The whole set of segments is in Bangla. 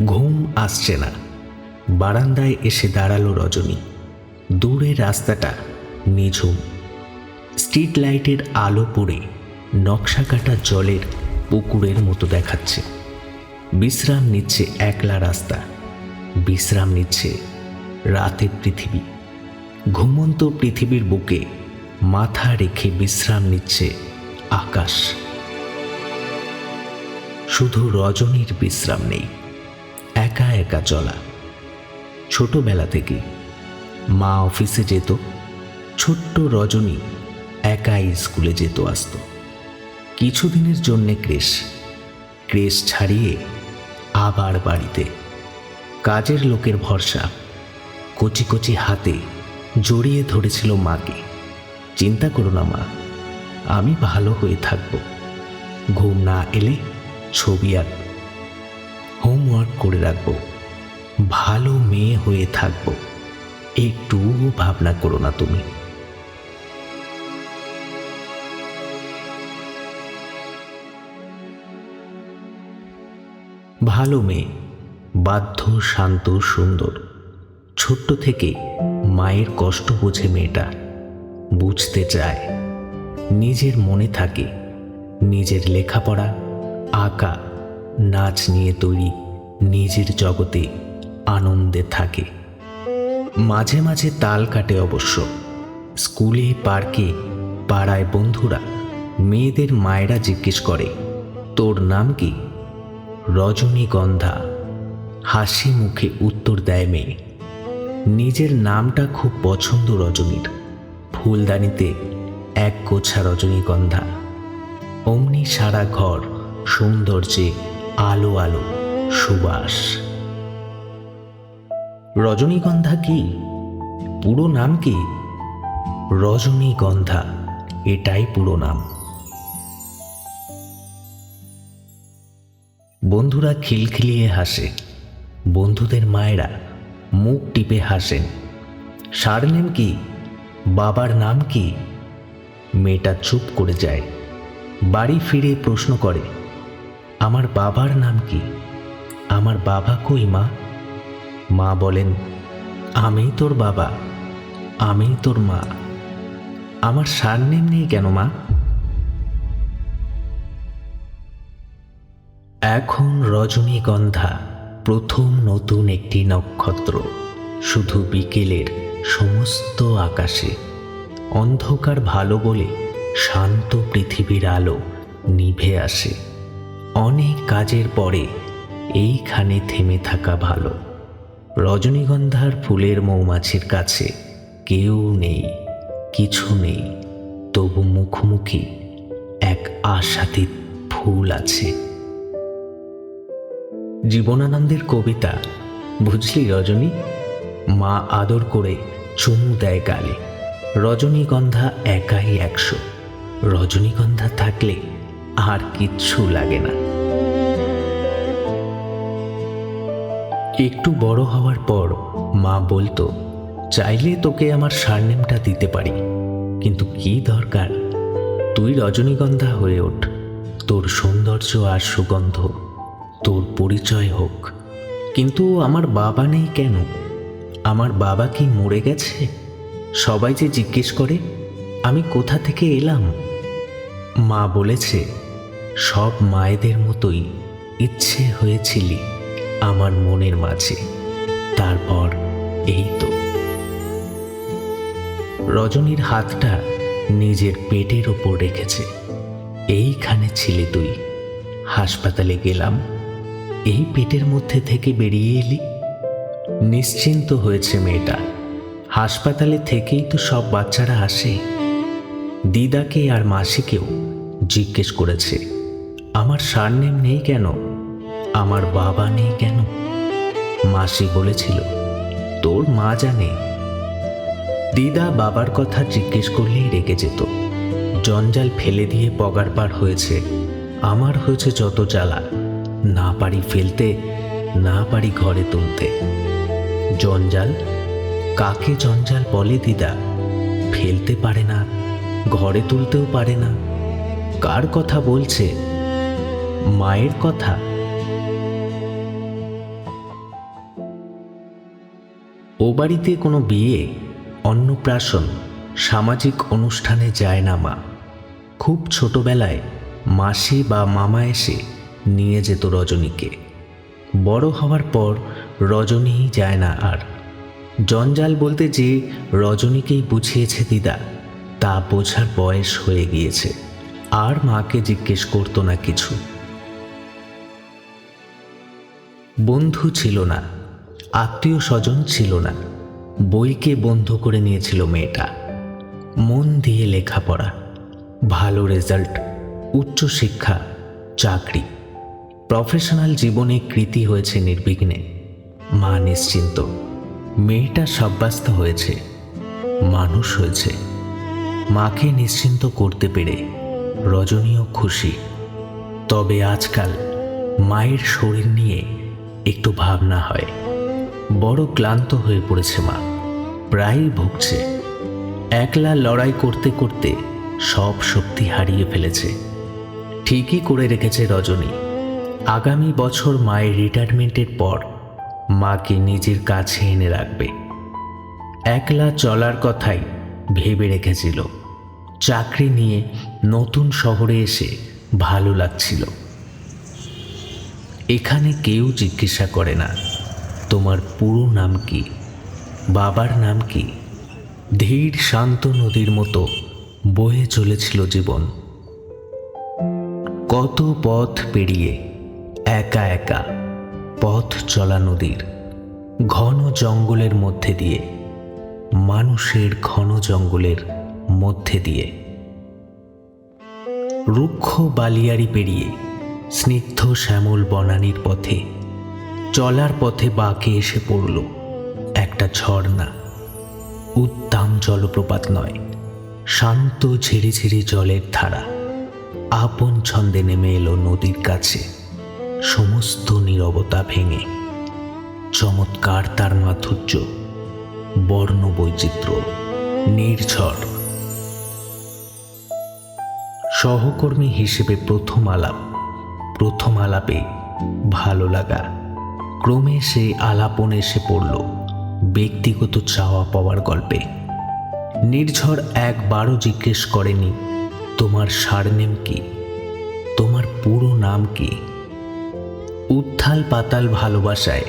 ঘুম আসছে না। বারান্দায় এসে দাঁড়াল রজনী। দূরে রাস্তাটা নিঝুম। স্ট্রিট লাইটের আলো পড়ে নকশা কাটা জলের পুকুরের মতো দেখাচ্ছে। বিশ্রাম নিচ্ছে একলা রাস্তা। বিশ্রাম নিচ্ছে রাতের পৃথিবী। ঘুমন্ত পৃথিবীর বুকে মাথা রেখে বিশ্রাম নিচ্ছে আকাশ। শুধু রজনীর বিশ্রাম নেই। একা একা চলা। ছোটবেলা থেকে মা অফিসে যেত, ছোট্ট রজনী একাই স্কুলে যেত আসতো। কিছুদিনের জন্যে ক্রেশ ক্রেশ ছাড়িয়ে আবার বাড়িতে। কাজের লোকের ভরসা কচি কচি হাতে জড়িয়ে ধরেছিল মাকে। চিন্তা করো না মা, আমি ভালো হয়ে থাকব। ঘুম না এলে ছবি আঁক হোমওয়ার্ক করে রাখব। ভালো মেয়ে হয়ে থাকব। একটুও ভাবনা করো না তুমি। ভালো মেয়ে, বাধ্য, শান্ত, সুন্দর। ছোট্ট থেকে মায়ের কষ্ট বোঝে মেয়েটা। বুঝতে চায়। নিজের মনে থাকে। নিজের লেখাপড়া, আঁকা নাচ নিয়ে তৈরি নিজের জগতে আনন্দে থাকে। মাঝে মাঝে তাল কাটে অবশ্য। স্কুলে, পার্কে, পাড়ায় বন্ধুরা মেয়েদের মায়েরা জিজ্ঞেস করে, তোর নাম কি? রজনীগন্ধা হাসি মুখে উত্তর দেয় মেয়ে, নিজের নামটা খুব পছন্দ রজনীর। ফুলদানিতে এক গোছা রজনীগন্ধা। অমনি সারা ঘর সৌন্দর্যে আলো আলো, সুবাস। রজনীগন্ধা কি? পুরো নাম কি? রজনীগন্ধা, এটাই পুরো নাম। বন্ধুরা খিলখিলিয়ে হাসে। বন্ধুদের মায়েরা মুখ টিপে হাসেন। সারনেম কি? বাবার নাম কি? মেয়েটা চুপ করে যায়। বাড়ি ফিরে প্রশ্ন করে আমার বাবার নাম কি? আমার বাবা কই মা? মা বলেন আমি তোর বাবা আমি তোর মা। আমার সারনেম নেই কেন মা? এখন রজনীগন্ধা প্রথম নতুন একটি নক্ষত্র, শুধু বিকেলের সমস্ত আকাশে। অন্ধকার ভালো বলে শান্ত পৃথিবীর আলো নিভে আসে। অনেক কাজের পরে এইখানে থেমে থাকা ভালো। রজনীগন্ধার ফুলের মৌমাছির কাছে কেউ নেই, কিছু নেই, তবু মুখোমুখি এক আশাতীত ফুল আছে। জীবনানন্দের কবিতা, বুঝলি রজনী? মা আদর করে চুমু দেয় গালে। রজনীগন্ধা একাই একশো। রজনীগন্ধা থাকলে আর কিচ্ছু লাগে না। একটু বড় হওয়ার পর মা বলতো, চাইলে তোকে আমার সারনেমটা দিতে পারি, কিন্তু কি দরকার? তুই রজনীগন্ধা হয়ে ওঠ। তোর সৌন্দর্য আর সুগন্ধ, তোর পরিচয় হোক। কিন্তু আমার বাবা নেই কেন? আমার বাবা কি মরে গেছে? সবাই যে জিজ্ঞেস করে, আমি কোথা থেকে এলাম? মা বলেছে সব মায়েদের মতোই ইচ্ছে হয়েছিলি আমার মনের মাঝে। তারপর এই তো। রজনীর হাতটা নিজের পেটের ওপর রেখেছে। এইখানে ছিলে তুই। হাসপাতালে গেলাম। এই পেটের মধ্যে থেকে বেরিয়ে এলি। নিশ্চিন্ত হয়েছে মেয়েটা। হাসপাতালে থেকেই তো সব বাচ্চারা আসে। দিদাকে আর মাসিকেও জিজ্ঞেস করেছে। আমার সারনেম নেই কেন? আমার বাবা নেই কেন? মাসি বলেছিল, তোর মা জানে। দিদা বাবার কথা জিজ্ঞেস করলেই রেগে যেত। জঞ্জাল ফেলে দিয়ে পগার পার হয়েছে। আমার হয়েছে যত জ্বালা, না পারি ফেলতে, না পারি ঘরে তুলতে। জঞ্জাল, কাকে জঞ্জাল বলে দিদা? ফেলতে পারে না, ঘরে তুলতেও পারে না। কার কথা বলছে? মায়ের কথা। ও বাড়িতে কোনো বিয়ে, অন্নপ্রাশন, সামাজিক অনুষ্ঠানে যায় না মা। খুব ছোটবেলায় মাসি বা মামা এসে নিয়ে যেত রজনীকে। বড় হওয়ার পর রজনীই যায় না আর। জঞ্জাল বলতে যে রজনীকেই বুঝিয়েছে দিদা, তা বোঝার বয়স হয়ে গিয়েছে। আর মাকে জিজ্ঞেস করতো না কিছু। বন্ধু ছিল না, আত্মীয় স্বজন ছিল না, বইকে বন্ধ করে নিয়েছিল মেয়েটা। মন দিয়ে লেখাপড়া, ভালো রেজাল্ট উচ্চশিক্ষা চাকরি। প্রফেশনাল জীবনে কৃতি হয়েছে নির্বিঘ্নে। মা নিশ্চিন্ত, মেয়েটা সাব্যস্ত হয়েছে, মানুষ হয়েছে। মাকে নিশ্চিন্ত করতে পেরে রজনীও খুশি। তবে আজকাল মায়ের শরীর নিয়ে একটু ভাবনা হয়। বড় ক্লান্ত হয়ে পড়েছে মা। প্রায়ই ভুগছে। একলা লড়াই করতে করতে সব শক্তি হারিয়ে ফেলেছে। ঠিকই করে রেখেছে রজনী। আগামী বছর মায়ের রিটায়ারমেন্টের পর মাকে নিজের কাছে এনে রাখবে। একলা চলার কথাই ভেবে রেখেছিল। চাকরি নিয়ে নতুন শহরে এসে ভালো লাগছিল। এখানে কেউ জিজ্ঞাসা করে না, তোমার পুরো নাম কি? বাবার নাম কি? ধীর শান্ত নদীর মতো বয়ে চলেছিল জীবন। কত পথ পেরিয়ে একা একা পথ চলা নদীর ঘন জঙ্গলের মধ্যে দিয়ে, মানুষের ঘন জঙ্গলের মধ্যে দিয়ে। রুক্ষ বালিয়ারি পেরিয়ে স্নিগ্ধ শ্যামল বনানীর পথে। চলার পথে বাঁকে এসে পড়ল একটা ঝর্ণা। উদ্দাম জলপ্রপাত নয়, শান্ত ঝিরি ঝিরি জলের ধারা। আপন ছন্দে নেমে এলো নদীর কাছে, সমস্ত নীরবতা ভেঙে। চমৎকার তার মাধুর্য বর্ণ বৈচিত্র্য নির্ঝর। সহকর্মী হিসেবে প্রথম আলাপ প্রথম আলাপে ভালো লাগা। ক্রমে সেই আলাপন এসে পড়ল ব্যক্তিগত চাওয়া পাওয়ার গল্পে। নির্ঝর একবারও জিজ্ঞেস করেনি, তোমার সারনেম কি? তোমার পুরো নাম কি? উত্থাল পাতাল ভালোবাসায়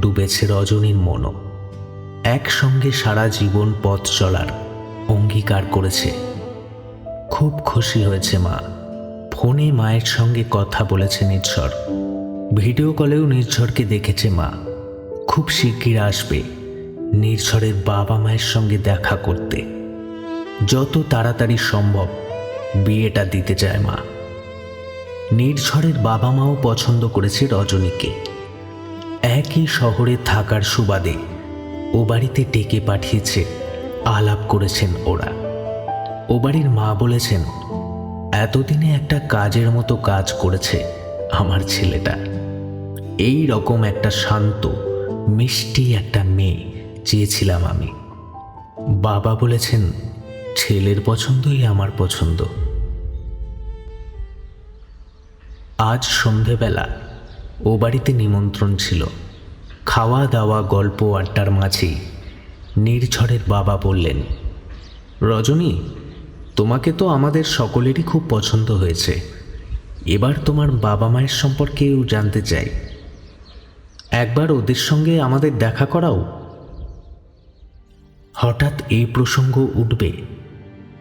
ডুবেছে রজনীর মনও একসঙ্গে সারা জীবন পথ চলার অঙ্গীকার করেছে। খুব খুশি হয়েছে মা। ফোনে মায়ের সঙ্গে কথা বলেছে নির্ঝর। ভিডিও কলেও নির্ঝরকে দেখেছে মা। খুব শিগগির আসবে নির্ঝরের বাবা মায়ের সঙ্গে দেখা করতে। যত তাড়াতাড়ি সম্ভব বিয়েটা দিতে চায় মা। নির্ঝরের বাবা মাও পছন্দ করেছে রজনীকে। একই শহরে থাকার সুবাদে ও বাড়িতে ডেকে পাঠিয়েছে, আলাপ করেছেন ওরা। ও বাড়ির মা বলেছেন এতদিনে একটা কাজের মতো কাজ করেছে আমার ছেলেটা। এই রকম একটা শান্ত, মিষ্টি একটা মেয়ে চেয়েছিলাম আমি। বাবা বলেছেন, ছেলের পছন্দই আমার পছন্দ। আজ সন্ধেবেলা, ও বাড়িতে নিমন্ত্রণ ছিল। খাওয়া দাওয়া গল্প আড্ডার মাঝেই নির্ঝরের বাবা বললেন, রজনী তোমাকে তো আমাদের সকলেরই খুব পছন্দ হয়েছে। এবার তোমার বাবা মায়ের সম্পর্কেও জানতে চাই। একবার ওদের সঙ্গে আমাদের দেখা করাও। হঠাৎ এই প্রসঙ্গ উঠবে।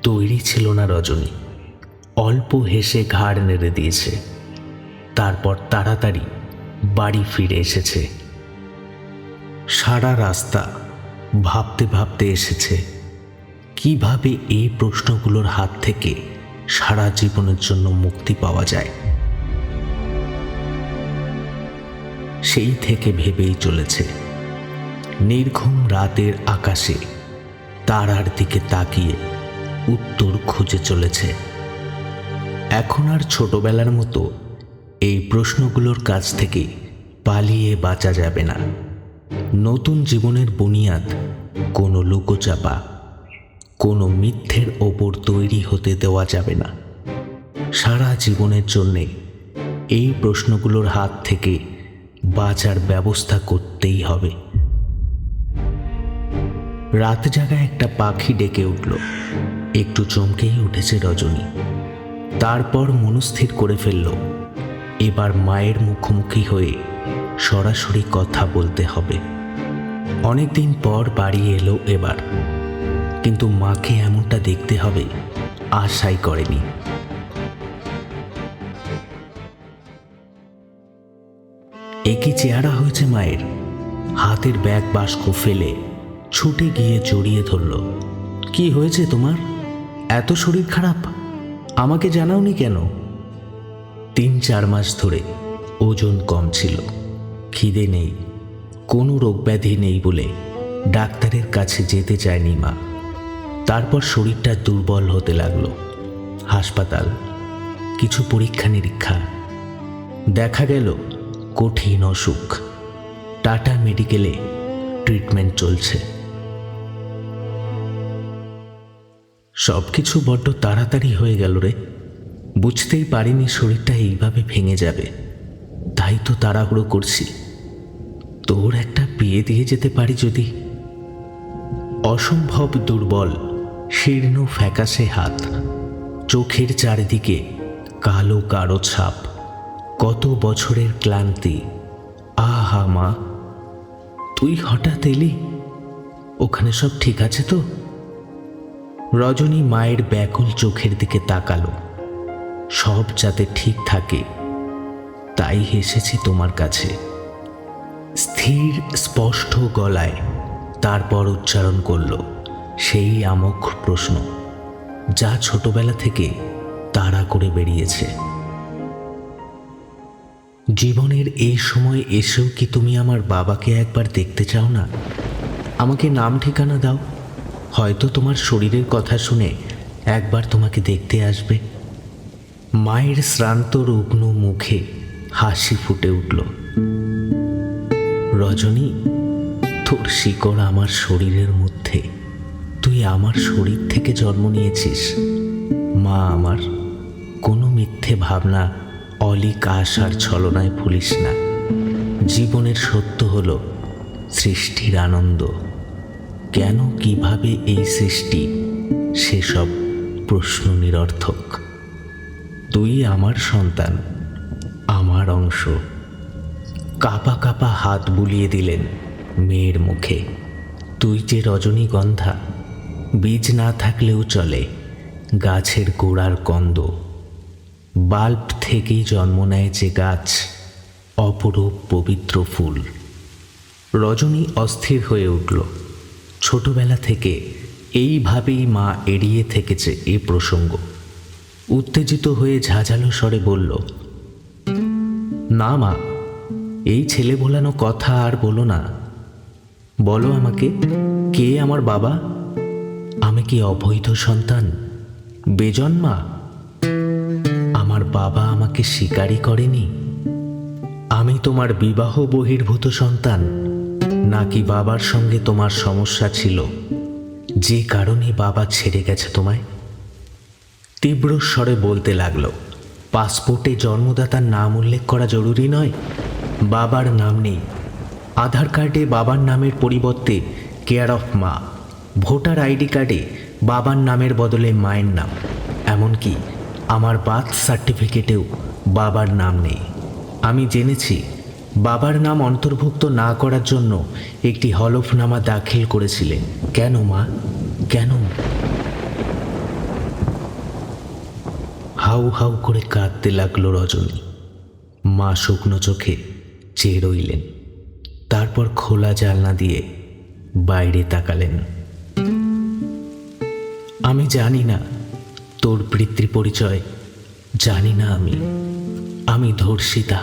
তৈরি ছিল না রজনী। অল্প হেসে ঘাড় নেড়ে দিয়েছে। তারপর তাড়াতাড়ি বাড়ি ফিরে এসেছে। সারা রাস্তা ভাবতে ভাবতে এসেছে। কীভাবে এই প্রশ্নগুলোর হাত থেকে সারা জীবনের জন্য মুক্তি পাওয়া যায়? সেই থেকে ভেবেই চলেছে, নির্ঘুম রাতের আকাশে তারার দিকে তাকিয়ে উত্তর খুঁজে চলেছে। এখন আর ছোটবেলার মতো এই প্রশ্নগুলোর কাছ থেকে পালিয়ে বাঁচা যাবে না। নতুন জীবনের বুনিয়াদ কোনো লুকোচাপা কোনো মিথ্যের ওপর তৈরি হতে দেওয়া যাবে না। সারা জীবনের জন্যে এই প্রশ্নগুলোর হাত থেকে বাঁচার ব্যবস্থা করতেই হবে। রাত জাগায় একটা পাখি ডেকে উঠল। একটু চমকেই উঠেছে রজনী। তারপর মনস্থির করে ফেলল। এবার মায়ের মুখোমুখি হয়ে সরাসরি কথা বলতে হবে। অনেকদিন পর বাড়ি এলো এবার। কিন্তু মাকে এমনটা দেখতে হবে আশাই করেনি। একই চেহারা হয়েছে মায়ের। হাতের ব্যাগ বাস্ক ফেলে ছুটে গিয়ে জড়িয়ে ধরল। কি হয়েছে তোমার? এত শরীর খারাপ? আমাকে জানাওনি কেন? তিন চার মাস ধরে ওজন কম ছিল। খিদে নেই, কোনো রোগ ব্যাধি নেই বলে ডাক্তারের কাছে যেতে চায়নি মা। তারপর শরীরটা দুর্বল হতে লাগল। হাসপাতাল, কিছু পরীক্ষা নিরীক্ষা। দেখা গেল, কঠিন অসুখ। টাটা মেডিকেলে ট্রিটমেন্ট চলছে। সব কিছু বড্ড তাড়াতাড়ি হয়ে গেল রে। বুঝতেই পারিনি শরীরটা এইভাবে ভেঙে যাবে। তাই তো তাড়াহুড়ো করছি। তোর একটা বিয়ে দিয়ে যেতে পারি যদি। অসম্ভব দুর্বল। শীর্ণ ফ্যাকাশে হাত, চোখের চারিদিকে কালো কারও ছাপ। কত বছরের ক্লান্তি। আহা মা, তুই হঠাৎ এলি? ওখানে সব ঠিক আছে তো? রজনী মায়ের ব্যাকুল চোখের দিকে তাকালো। সব যাতে ঠিক থাকে, তাই হেসেছি তোমার কাছে। স্থির, স্পষ্ট গলায় তারপর উচ্চারণ করল। সেই আমক প্রশ্ন যা ছোটবেলা থেকে তাড়া করে বেরিয়েছে। জীবনের এই সময় এসেও কি তুমি আমার বাবাকে একবার দেখতে চাও না? আমাকে নাম ঠিকানা দাও। হয়তো তোমার শরীরের কথা শুনে একবার তোমাকে দেখতে আসবে। মায়ের শ্রান্ত রুগ্ন মুখে হাসি ফুটে উঠল। রজনী, তোর শিকড় আমার শরীরের মধ্যে তুই আমার শরীর থেকে জন্ম নিয়েছিস। মা আমার, কোনো মিথ্যে ভাবনা অলিক আশার ছলনায় ভুলিস না। জীবনের সত্য হলো সৃষ্টির আনন্দ। কেন, কীভাবে এই সৃষ্টি, সেসব প্রশ্ন নিরর্থক। তুই আমার সন্তান, আমার অংশ। কাপা কাপা হাত বুলিয়ে দিলেন মেয়ের মুখে। তুই যে রজনীগন্ধা বীজ না থাকলেও চলে গাছের গোড়ার কন্দ বাল্ব থেকেই জন্ম নেয় যে গাছ অপরূপ পবিত্র ফুল। রজনী অস্থির হয়ে উঠল। ছোটবেলা থেকে এইভাবেই মা এড়িয়ে থেকেছে এ প্রসঙ্গ। উত্তেজিত হয়ে ঝাঁঝালো স্বরে বলল, না মা, এই ছেলে ভোলানো কথা আর বলো না। বলো আমাকে, কে আমার বাবা? আমি কি অবৈধ সন্তান? বেজন্মা আমার বাবা আমাকে স্বীকারই করেনি। আমি তোমার বিবাহ বহির্ভূত সন্তান, নাকি বাবার সঙ্গে তোমার সমস্যা ছিল? যে কারণে বাবা ছেড়ে গেছে তোমায়? তীব্র স্বরে বলতে লাগল, পাসপোর্টে জন্মদাতার নাম উল্লেখ করা জরুরি নয়। বাবার নাম নেই। আধার কার্ডে বাবার নামের পরিবর্তে কেয়ার অফ মা। ভোটার আইডি কার্ডে বাবার নামের বদলে মায়ের নাম। এমনকি আমার বার্থ সার্টিফিকেটেও বাবার নাম নেই। আমি জেনেছি বাবার নাম অন্তর্ভুক্ত না করার জন্য একটি হলফনামা দাখিল করেছিলেন। কেন মা? কেন? হাউ হাউ করে কাঁদতে লাগল রজনী। মা শুকনো চোখে চেয়ে রইলেন। তারপর খোলা জালনা দিয়ে বাইরে তাকালেন। আমি জানি না। তোর পিতৃ পরিচয় জানি না আমি। আমি ধর্ষিতা।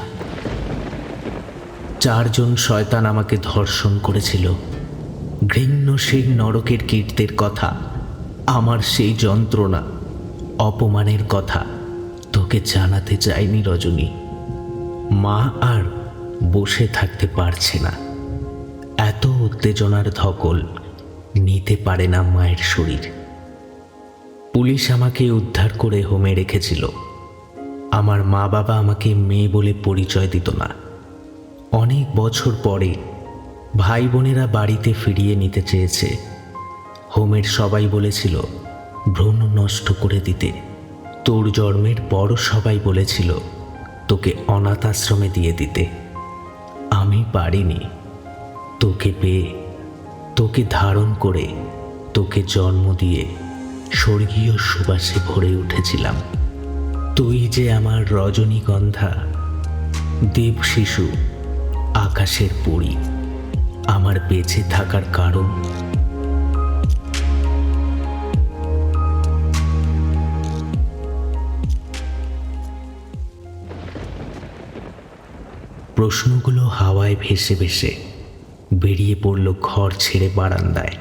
চারজন শয়তান আমাকে ধর্ষণ করেছিল। ঘৃণ্য সেই নরকের কীর্তের কথা, আমার সেই যন্ত্রণা, অপমানের কথা তোকে জানাতে চাইনি রজনী। মা আর বসে থাকতে পারছে না। এত উত্তেজনার ধকল নিতে পারে না মায়ের শরীর। পুলিশ আমাকে উদ্ধার করে হোমে রেখেছিল। আমার মা বাবা আমাকে মেয়ে বলে পরিচয় দিত না। অনেক বছর পরে ভাই বোনেরা বাড়িতে ফিরিয়ে নিতে চেয়েছে। হোমের সবাই বলেছিল, ভ্রণ নষ্ট করে দিতে। তোর জন্মের পর সবাই বলেছিল, তোকে অনাথ আশ্রমে দিয়ে দিতে। আমি পারিনি। তোকে পেয়ে, তোকে ধারণ করে, তোকে জন্ম দিয়ে স্বর্গীয় সুবাসে ভরে উঠেছিলাম। তুই যে আমার রজনীগন্ধা, দেব শিশু, আকাশের পরি, আমার বেঁচে থাকার কারণ। প্রশ্নগুলো হাওয়ায় ভেসে ভেসে বেরিয়ে পড়ল ঘর ছেড়ে বারান্দায়।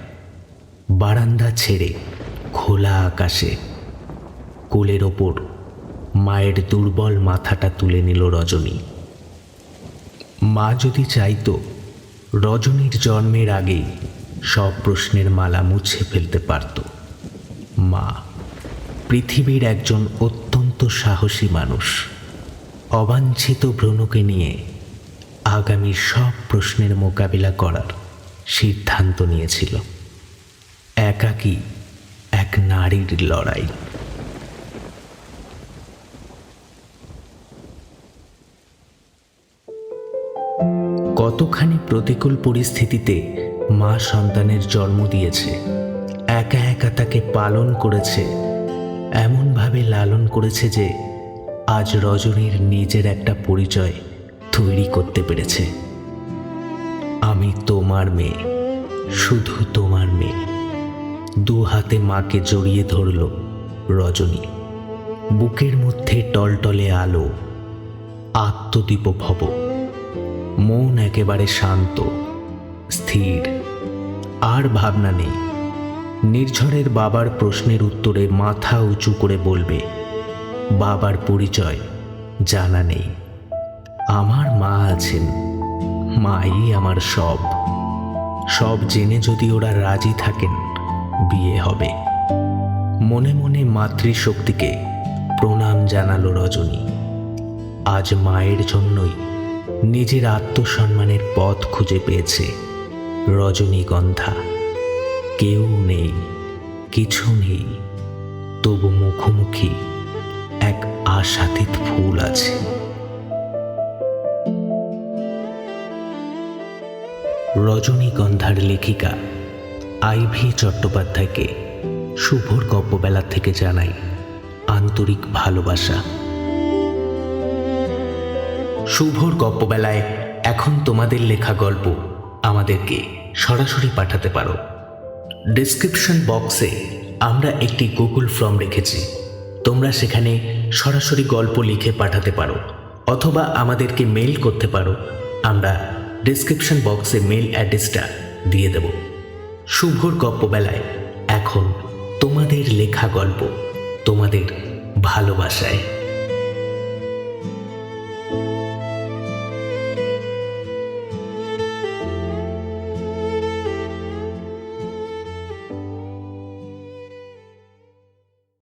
বারান্দা ছেড়ে খোলা আকাশে। কোলের ওপর মায়ের দুর্বল মাথাটা তুলে নিল রজনী। মা যদি চাইতো, রজনীর জন্মের আগেই সব প্রশ্নের মালা মুছে ফেলতে পারত। মা পৃথিবীর একজন অত্যন্ত সাহসী মানুষ, অবাঞ্ছিত ভ্রণকে নিয়ে আগামী সব প্রশ্নের মোকাবিলা করার সিদ্ধান্ত নিয়েছিল। একাকী এক নারীর লড়াই। কতখানি প্রতিকূল পরিস্থিতিতে মা সন্তানের জন্ম দিয়েছে, একা একা তাকে পালন করেছে, এমনভাবে লালন করেছে যে আজ রজনীর নিজের একটা পরিচয় তৈরি করতে পেরেছে। আমি তোমার মেয়ে, শুধু তোমার মেয়ে। দু হাতে মাকে জড়িয়ে ধরল রজনী। বুকের মধ্যে টলটলে আলো আত্মদীপ ভব। মন একেবারে শান্ত, স্থির, আর ভাবনা নেই। নির্ঝরের বাবার প্রশ্নের উত্তরে মাথা উঁচু করে বলবে, বাবার পরিচয় জানা নেই। আমার মা আছেন, মাই আমার সব। সব জেনে যদি ওরা রাজি থাকেন বিয়ে হবে। মনে মনে মাতৃশক্তিকে প্রণাম জানালো রজনী। আজ মায়ের জন্যই নিজের আত্মসম্মানের পথ খুঁজে পেয়েছে রজনীগন্ধা কেউ নেই, কিছু নেই, তবু মুখোমুখি এক আশাতীত ফুল আছে। রজনীগন্ধার লেখিকা আইভি চট্টোপাধ্যায়কে শুভর গপ্পবেলা থেকে জানাই আন্তরিক ভালোবাসা। শুভর গপ্পবেলায় এখন তোমাদের লেখা গল্প আমাদেরকে সরাসরি পাঠাতে পারো। ডিসক্রিপশন বক্সে আমরা একটি গুগল ফর্ম রেখেছি। তোমরা সেখানে সরাসরি গল্প লিখে পাঠাতে পারো অথবা আমাদেরকে মেল করতে পারো। আমরা ডিসক্রিপশন বক্সে মেল অ্যাড্রেসটা দিয়ে দেব। শুভর গপ্পবেলায় এখন তোমাদের লেখা গল্প তোমাদের ভালোবাসায়।